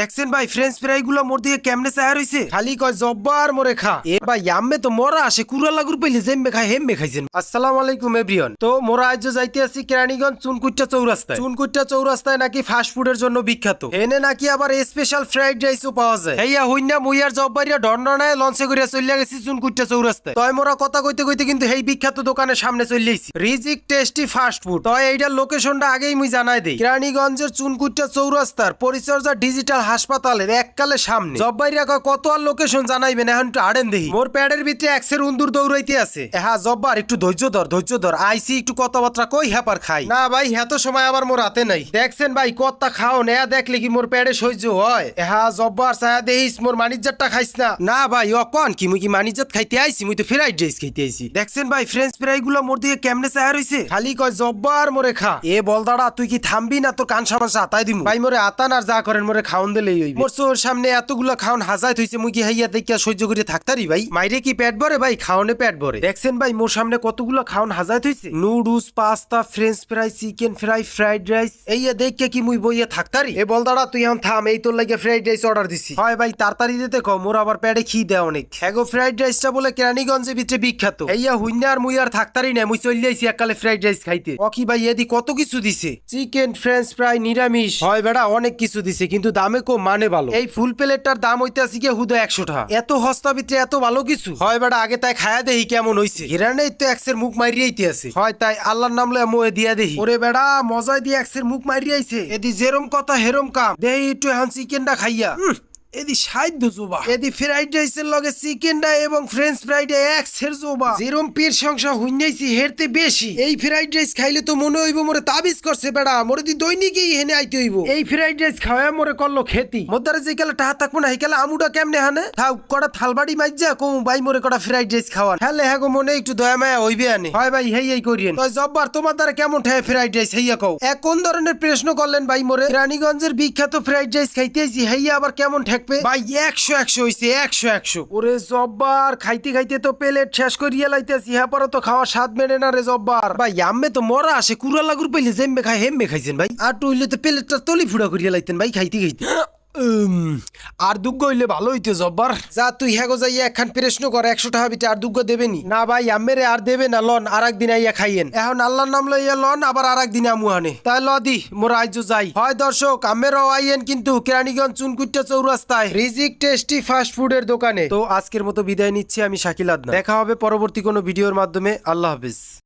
দেখছেন ভাই French fry মোর দিকে কেমনে খালি কয় জব্বার মোরে খা। এ ভাই তো মরা আসে কুড়া লাগুর পাইলে খাই খাইছেন। আসসালামু আলাইকুম তো মোরা আজ যাইতে আছি কেরানীগঞ্জ চুনকুট্টা চৌরাস্তায়। চুনকুট্টা চৌরাস্তায় নাকি ফাস্ট জন্য বিখ্যাত। এনে নাকি আবার স্পেশাল ফ্রাইড রাইসও পাওয়া যায়। হইনা মুইয়ার জব্বারিয়া ডন্ডনায় লঞ্চে করিয়া চলিয়া গেছি চুনকুট্টা চৌরাস্তায়। তয় মোরা কথা কইতে কইতে কিন্তু এই বিখ্যাত দোকানের সামনে চলে আইছি। রিজিক টেস্টি ফাস্ট ফুড তয় এইটার লোকেশনটা আগেই মুই জানাই দেই। কেরানীগঞ্জের চুনকুট্টা চৌরাস্তার পরিচর্যা ডিজিটাল হাসপাতালের এককালে সামনে। জব্বাইরা কয় কত আর লোকেশন জানাইবেন এখন একটু আড়েন দেহি মোর প্যাডের ভিতরে একসের উন্দুর দৌড়াইতে আছে। হ্যাঁ জব্বার, একটু ধৈর্য ধর ধৈর্য ধর। আইসি একটু কথাবার্তা কই হ্যাপার খাই। না ভাই এত সময় আবার মোর হাতে নাই। দেখছেন ভাই, কত্তা খাও নেয়া দেখলে কি মোর প্যাডে সহ্য হয়? হ্যাঁ জব্বার ছায়া দেহিস মোর মানিজ্জারটা খাইস না। না ভাই, ও কন কি, মুই কি মানিজ্জাত খাইতে আইছি? মুই তো ফ্রাইড রাইস খাইতে আইছি। দেখছেন ভাই ফ্রেঞ্চ ফ্রাই গুলো মোর দিকে কেমনে ছায়া রইছে? খালি কয়, জব্বার মোরে খা। এ বলদাড়া, তুই কি থামবি না? তোর কান সাবান আতাই দিমু। ভাই, মোরে আতান আর যা করেন, মোরে খাওন দিলেই হইবে। মোর সামনে এতগুলা খাওন হাজাই থইছে মুই কি হাইয়া দেখিয়া সহ্য করে থাকতারি ভাই? মাইরে কি পেট ভরে ভাই? খাওনে পেট ভরে। দেখছেন ভাই, মোর সামনে কতগুলা খাওন হাজাই থইছে noodles, pasta, French fry, chicken fry, fried rice. এইয়া দেখকে কি মুই বইয়া থাকতারি? এ বলদাড়া তুই এখন থাম, এই তোর লাগে ফ্রাইড রাইস অর্ডার দিছি। হয় ভাই, তাড়াতাড়ি দিতে কও, মোর আবার পেটে খি দেয় অনেক। হ্যাগো, ফ্রাইড রাইসটা বলে কেরানীগঞ্জের ভিতরে বিখ্যাত। এইয়া হুইনা আর মুই আর থাকতারি না মুই চলে আইছি এককালে ফ্রাইড রাইস খাইতে। অকি ভাই, এদি কত কিছু দিছে? চিকেন, ফ্রেঞ্চ ফ্রাই, নিরামিষ। হয় বেড়া, অনেক কিছু দিছে, কিন্তু দামে কম মানে ভালো। এই ফুল প্লেটটার দাম হইতে আসি গিয়ে হুদো একশো টাকা। এত হস্তা ভিতরে এত ভালো কিছু? হয় বেড়া আগে তাই খায়া দেহি কেমন হইছে। হিরানেই তো এক্সের মুখ মারিয়াইতে আছে হয় তাই আল্লাহর নাম লয়ে মোয়ে দিয়া দেহি ওরে বেড়া মজায় দিয়ে এক্সের মুখ মারিয়াইছে এদি যেরম কথা হেরম কাম। দেহি একটু এখন চিকেনটা খাইয়া। এদি সাধ্য জোবা। এদি ফ্রাইড রাইসের লগে চিকেনটা এবং ফ্রেঞ্চ ফ্রাইড এক সের জোবা। যেরম পেট সংসার হুইনাইছি হেরতে বেশি। এই ফ্রাইড রাইস খাইলে তো মনে হইব মোরে তাবিজ করছে বেড়া মোরে দি দৈনিকই হেনে আইতে হইব। এই ফ্রাইড রাইস খাওয়া মোরে করল খেতি। মোদ্দারে যে গেলে টাহা থাকব না হেকেলে আমুটা কেমনে হানে? থাক কটা থালবাড়ি মাইজা কম ভাই মোরে কটা ফ্রাইড রাইস খাওয়ান। হ্যালে হ্যাঁ মনে একটু দয়া মায়া হইবে আনে। হয় ভাই হেই এই করিয়েন। তো জব্বার তোমার দ্বারা কেমন ঠায় ফ্রাইড রাইস হেইয়া কও? এক কোন ধরনের প্রশ্ন করলেন ভাই মোরে? রানীগঞ্জের বিখ্যাত ফ্রাইড রাইস খাইতে আইছি হেইয়া আবার কেমন ঠেকবে ভাই একশো একশো হইছে একশো একশো। ওরে জব্বার খাইতে খাইতে তো প্লেট শেষ করিয়া লাইতেছি হ্যাঁ পরে তো খাওয়া স্বাদ মেনে না রে জব্বার। ভাই আম্মে তো মরা আসে কুড়া লাগুর পাইলে জেম্মে খাই হেম্মে খাইছেন ভাই। আর তুইলে তো প্লেটটা তলি ফুড়া করিয়া লাইতেন ভাই খাইতে খাইতে। আর দুগ্গ হইলে ভালো হইতো জব্বার। যা তুই হ্যাগো যাইয়া একখান প্রশ্ন কর একশো টাকা বিটে আর দুগ্গ দেবেনি। না ভাই আমেরে আর দেবে না লন আর একদিন আইয়া খাইয়েন। এখন আল্লাহর নাম লইয়া লন আবার আর একদিন আমুহানে তাই ল দি মোর আইজ যাই। হয় দর্শক আমেরও আইয়েন কিন্তু কেরানীগঞ্জ চুনকুট্টা চৌরাস্তায়। রিজিক টেস্টি ফাস্ট ফুডের দোকানে। তো আজকের মতো বিদায় নিচ্ছি আমি শাকিল আদনা দেখা হবে পরবর্তী কোনো ভিডিওর মাধ্যমে। আল্লাহ হাফিজ।